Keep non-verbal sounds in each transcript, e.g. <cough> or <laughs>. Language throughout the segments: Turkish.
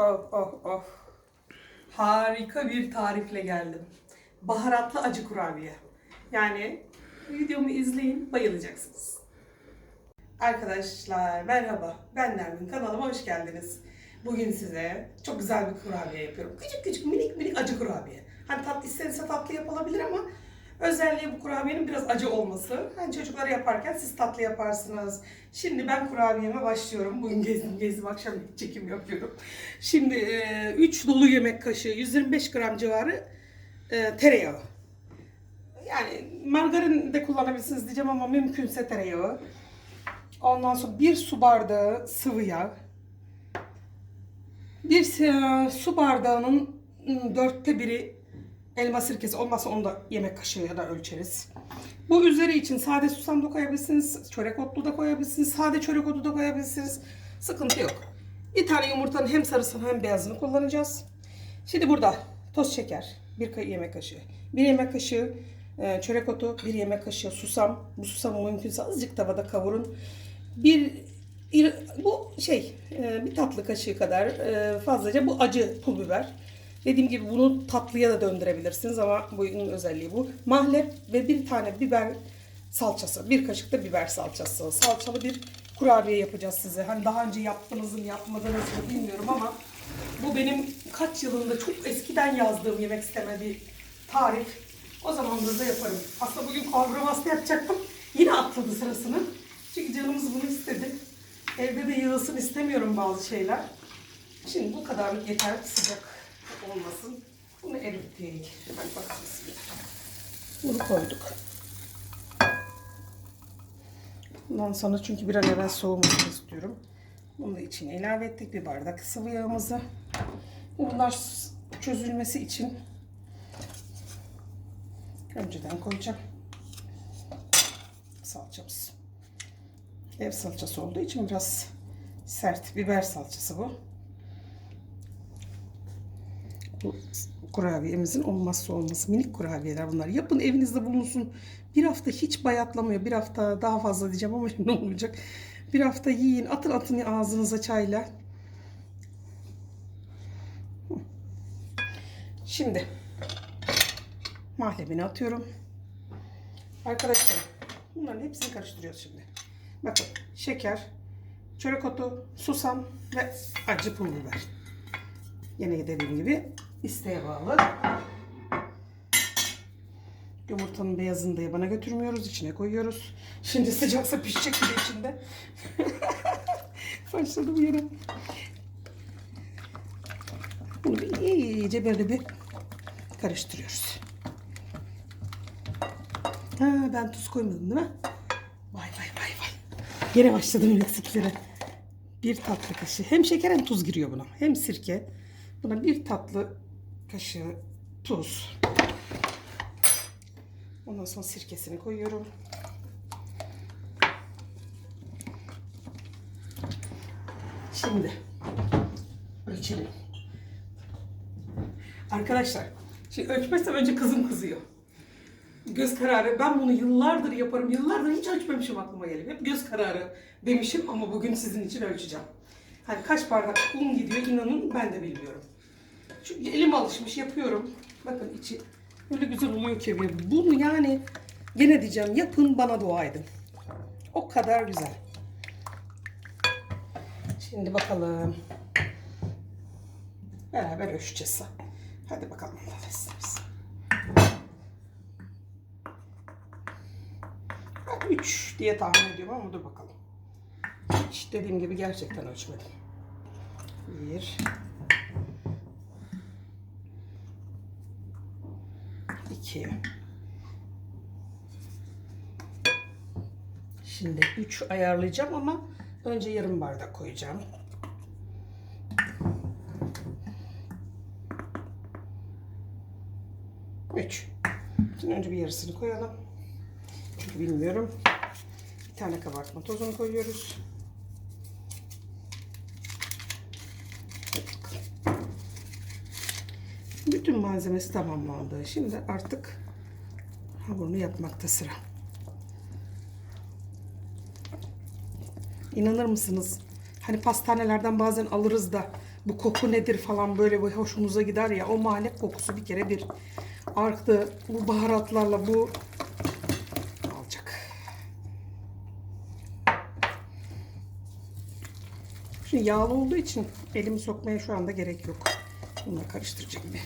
Oh oh oh. Harika bir tarifle geldim. Baharatlı acı kurabiye. Yani videomu izleyin, bayılacaksınız. Arkadaşlar merhaba. Ben Nermin. Kanalıma hoş geldiniz. Bugün size çok güzel bir kurabiye yapıyorum. Küçük küçük minik minik acı kurabiye. Hani tatlı istenirse tatlı yapılabilir ama özelliği bu kurabiyenin biraz acı olması. Hani çocuklara yaparken siz tatlı yaparsınız. Şimdi ben kurabiyeme başlıyorum. Bugün gezdim gezdim akşam çekim yapıyorum. Şimdi 3 dolu yemek kaşığı 125 gram civarı e, tereyağı. Yani margarin de kullanabilirsiniz diyeceğim ama mümkünse tereyağı. Ondan sonra bir su bardağı sıvı yağ. Bir e, su bardağının ım, dörtte biri elma sirkesi olmazsa onu da yemek kaşığı ya da ölçeriz. Bu üzeri için sade susam da koyabilirsiniz, çörek otlu da koyabilirsiniz, sade çörek otu da koyabilirsiniz. Sıkıntı yok. Bir tane yumurtanın hem sarısını hem beyazını kullanacağız. Şimdi burada toz şeker, bir yemek kaşığı, bir yemek kaşığı e, çörek otu, bir yemek kaşığı susam. Bu susamı mümkünse azıcık tavada kavurun. Bir ir- bu şey e, bir tatlı kaşığı kadar e, fazlaca bu acı pul biber. Dediğim gibi bunu tatlıya da döndürebilirsiniz ama bunun özelliği bu. Mahlep ve bir tane biber salçası. Bir kaşık da biber salçası. Salçalı bir kurabiye yapacağız size. Hani daha önce yaptınız mı yapmadınız mı bilmiyorum ama bu benim kaç yılında çok eskiden yazdığım yemek isteme bir tarif. O zamandır da yaparım. Aslında bugün kavurma yapacaktım. Yine atladı sırasını. Çünkü canımız bunu istedi. Evde de yığılsın istemiyorum bazı şeyler. Şimdi bu kadar yeter sıcak olmasın. Bunu erittik. Hadi bakalım. Bunu koyduk. Bundan sonra çünkü bir an evvel soğumasını istiyorum. Bunu da içine ilave ettik. Bir bardak sıvı yağımızı. Bunlar çözülmesi için önceden koyacağım. Salçamız. Ev salçası olduğu için biraz sert. Biber salçası bu. Bu kurabiyemizin olmazsa olmazı. Minik kurabiyeler bunlar. Yapın evinizde bulunsun. Bir hafta hiç bayatlamıyor. Bir hafta daha fazla diyeceğim ama <laughs> ne olacak. Bir hafta yiyin. Atın atın ağzınıza çayla. Şimdi mahlebini atıyorum. Arkadaşlar bunların hepsini karıştırıyoruz şimdi. Bakın şeker, çörek otu, susam ve acı pul biber. Yine dediğim gibi isteğe bağlı. Yumurtanın beyazını da yabana götürmüyoruz. içine koyuyoruz. Şimdi sıcaksa pişecek gibi içinde. <laughs> Başladım yine. Bunu bir iyice böyle bir karıştırıyoruz. Ha, ben tuz koymadım değil mi? Vay vay vay vay. Yine başladım eksiklere. Bir tatlı kaşığı. Hem şeker hem tuz giriyor buna. Hem sirke. Buna bir tatlı kaşığı tuz. Ondan sonra sirkesini koyuyorum. Şimdi ölçelim. Arkadaşlar, şimdi ölçmezsem önce kızım kızıyor. Göz kararı. Ben bunu yıllardır yaparım. Yıllardır hiç ölçmemişim aklıma geliyor. Hep göz kararı demişim ama bugün sizin için ölçeceğim. Hani kaç bardak un gidiyor inanın ben de bilmiyorum. Çünkü elim alışmış yapıyorum. Bakın içi öyle güzel oluyor ki. Bunu yani gene diyeceğim yapın bana dua edin. O kadar güzel. Şimdi bakalım. Beraber ölçeceğiz. Hadi bakalım. Bismillah. 3 diye tahmin ediyorum ama dur bakalım. Hiç dediğim gibi gerçekten ölçmedim. 1 2 Şimdi 3 ayarlayacağım ama önce yarım bardak koyacağım. Üç. Şimdi önce bir yarısını koyalım. Çünkü bilmiyorum. Bir tane kabartma tozunu koyuyoruz. Bütün malzemesi tamamlandı. Şimdi artık hamurunu yapmakta sıra. İnanır mısınız? Hani pastanelerden bazen alırız da bu koku nedir falan böyle bir hoşumuza gider ya. O mahallet kokusu bir kere bir arttı. Bu baharatlarla bu alacak. Şimdi yağlı olduğu için elimi sokmaya şu anda gerek yok. Bununla karıştıracağım bir.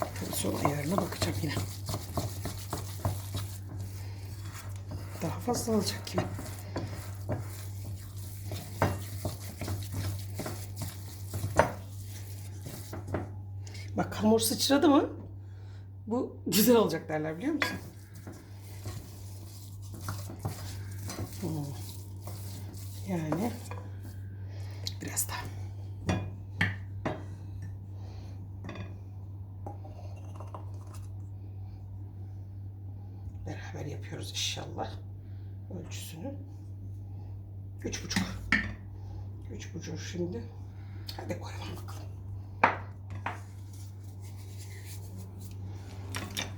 Tabii sonra ayarına bakacağım yine. Daha fazla alacak gibi. Bak hamur sıçradı mı? Bu güzel olacak derler biliyor musun? Hmm. Yani biraz daha. Beraber yapıyoruz inşallah. Ölçüsünü. Üç buçuk. Üç buçuk şimdi. Hadi koyalım bakalım.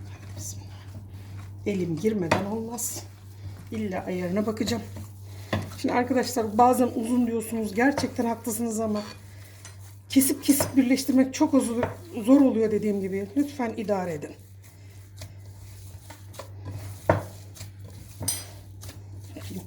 Hadi bismillah. Elim girmeden olmaz. İlla ayarına bakacağım. Şimdi arkadaşlar bazen uzun diyorsunuz. Gerçekten haklısınız ama kesip kesip birleştirmek çok zor, oluyor dediğim gibi. Lütfen idare edin. Bakayım.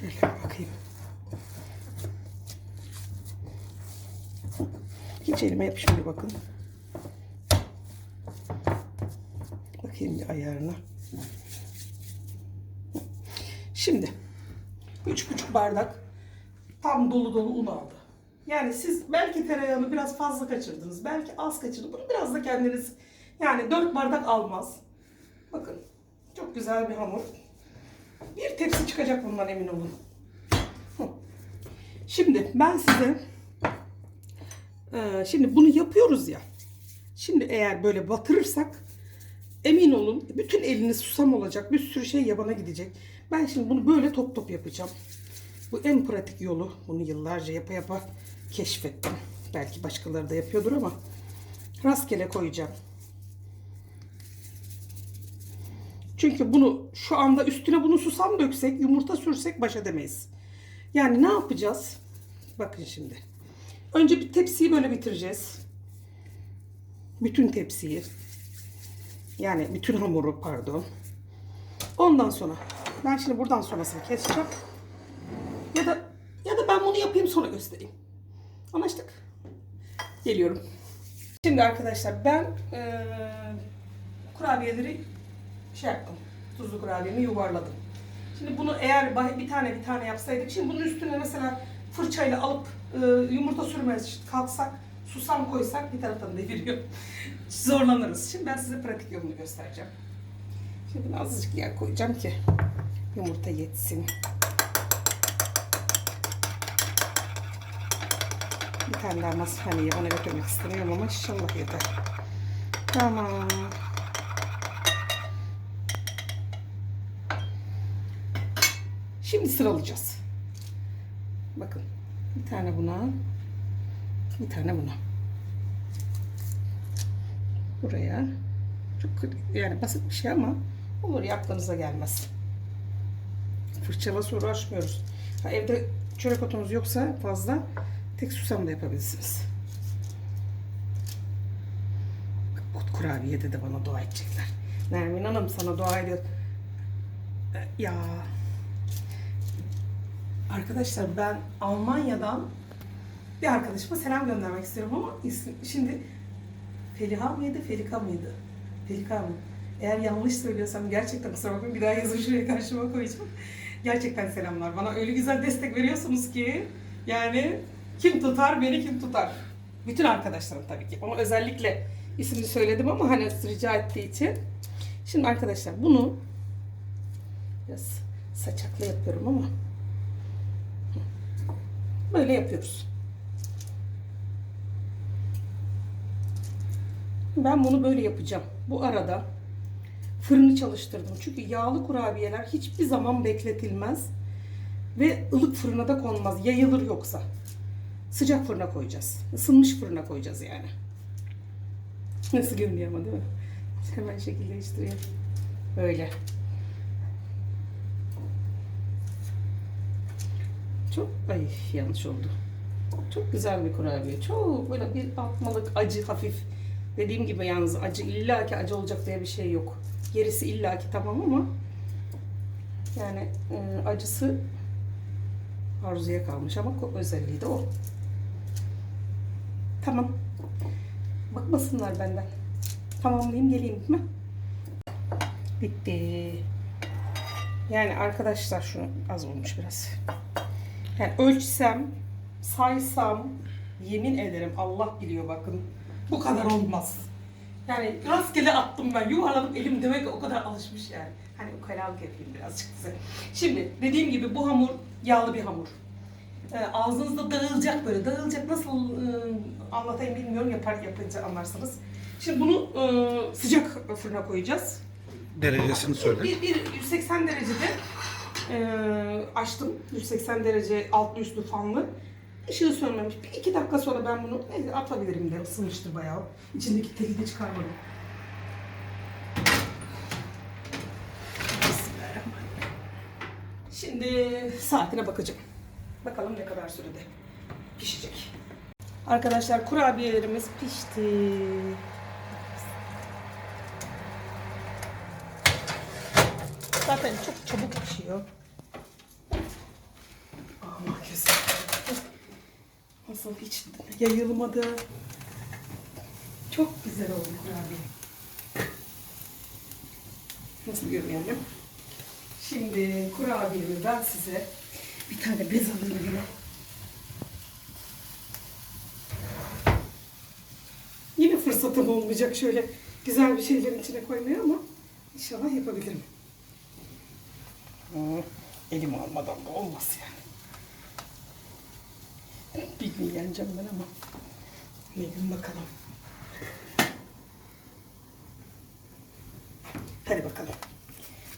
Şöyle bir bakayım. Elime yapışmıyor bakın. Bakayım bir ayarına. Şimdi üç buçuk bardak tam dolu dolu un aldı. Yani siz belki tereyağını biraz fazla kaçırdınız. Belki az kaçırdınız. Bunu biraz da kendiniz yani dört bardak almaz. Bakın çok güzel bir hamur. Bir tepsi çıkacak bundan emin olun. Şimdi ben size ee, şimdi bunu yapıyoruz ya. Şimdi eğer böyle batırırsak emin olun bütün eliniz susam olacak. Bir sürü şey yabana gidecek. Ben şimdi bunu böyle top top yapacağım. Bu en pratik yolu. Bunu yıllarca yapa yapa keşfettim. Belki başkaları da yapıyordur ama rastgele koyacağım. Çünkü bunu şu anda üstüne bunu susam döksek, yumurta sürsek baş edemeyiz. Yani ne yapacağız? Bakın şimdi. Önce bir tepsiyi böyle bitireceğiz. Bütün tepsiyi. Yani bütün hamuru pardon. Ondan sonra ben şimdi buradan sonrasını keseceğim. Ya da ya da ben bunu yapayım sonra göstereyim. Anlaştık. Geliyorum. Şimdi arkadaşlar ben eee, kurabiyeleri şey yaptım. Tuzlu kurabiyemi yuvarladım. Şimdi bunu eğer bir tane bir tane yapsaydık, şimdi bunun üstüne mesela fırçayla alıp e, yumurta sürmez kalksak, susam koysak bir taraftan deviriyor. <laughs> Zorlanırız. Şimdi ben size pratik yolunu göstereceğim. Şimdi azıcık yağ koyacağım ki yumurta yetsin. Bir tane daha mashaneye bana götürmek istemiyorum ama inşallah yeter. Tamam. Şimdi sıralayacağız. Bakın. Bir tane buna. Bir tane buna. Buraya. Çok yani basit bir şey ama olur ya aklınıza gelmez. Fırçala uğraşmıyoruz. Ha, evde çörek otunuz yoksa fazla tek susam da yapabilirsiniz. Bak, Ot kurabiyede de bana dua edecekler. Nermin Hanım sana dua ediyor. E, Ya Arkadaşlar ben Almanya'dan bir arkadaşıma selam göndermek istiyorum ama isim, şimdi Feliha mıydı, Felika mıydı? Felika mı? Eğer yanlış söylüyorsam gerçekten kusura bakmayın bir daha yazın şuraya karşıma koyacağım. Gerçekten selamlar. Bana öyle güzel destek veriyorsunuz ki yani kim tutar beni kim tutar. Bütün arkadaşlarım tabii ki. Ona özellikle ismini söyledim ama hani rica ettiği için. Şimdi arkadaşlar bunu biraz saçaklı yapıyorum ama Böyle yapıyoruz. Ben bunu böyle yapacağım. Bu arada fırını çalıştırdım. Çünkü yağlı kurabiyeler hiçbir zaman bekletilmez. Ve ılık fırına da konmaz. Yayılır yoksa. Sıcak fırına koyacağız. Isınmış fırına koyacağız yani. Nasıl görünüyor ama değil mi? Hemen şekil değiştiriyor. Böyle. Çok ay yanlış oldu. Çok güzel bir kurabiye. Çok böyle bir atmalık acı hafif. Dediğim gibi yalnız acı illaki acı olacak diye bir şey yok. Gerisi illaki tamam ama yani e, acısı arzuya kalmış ama özelliği de o. Tamam. Bakmasınlar benden. Tamamlayayım geleyim değil mi? Bitti. Yani arkadaşlar şunu az olmuş biraz. Yani ölçsem, saysam yemin ederim Allah biliyor bakın. Bu kadar olmaz. Yani rastgele attım ben. Yuvarladım elim demek o kadar alışmış yani. Hani ukalalık yapayım birazcık size. Şimdi dediğim gibi bu hamur yağlı bir hamur. Ee, ağzınızda dağılacak böyle. Dağılacak nasıl e, anlatayım bilmiyorum. Yapar yapınca anlarsınız. Şimdi bunu e, sıcak fırına koyacağız. Derecesini söyle. Bir, bir 180 derecede e, açtım. 180 derece altlı üstlü fanlı. Işığı sönmemiş. Bir iki dakika sonra ben bunu neyse, atabilirim de ısınmıştır bayağı. İçindeki teli de çıkarmadım. Şimdi saatine bakacağım. Bakalım ne kadar sürede pişecek. Arkadaşlar kurabiyelerimiz pişti. Zaten çok çabuk pişiyor. Ama güzel. Nasıl hiç yayılmadı. Çok güzel oldu kurabiye. Nasıl görüyorum? Şimdi kurabiyemi ben size bir tane bez alayım yine. Fırsatım olmayacak şöyle güzel bir şeylerin içine koymaya ama inşallah yapabilirim. Hı, elim almadan da olmaz yani. Bir gün yeneceğim ben ama. Ne gün bakalım. Hadi bakalım.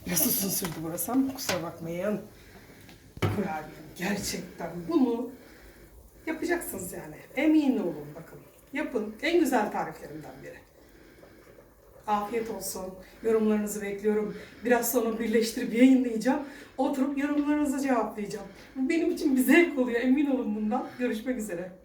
Biraz uzun sürdü burası ama kusura bakmayın. Kurabiye gerçekten bunu yapacaksınız yani. Emin olun bakın. Yapın. En güzel tariflerimden biri. Afiyet olsun. Yorumlarınızı bekliyorum. Biraz sonra birleştirip yayınlayacağım. Oturup yorumlarınızı cevaplayacağım. Bu benim için bir zevk oluyor. Emin olun bundan. Görüşmek üzere.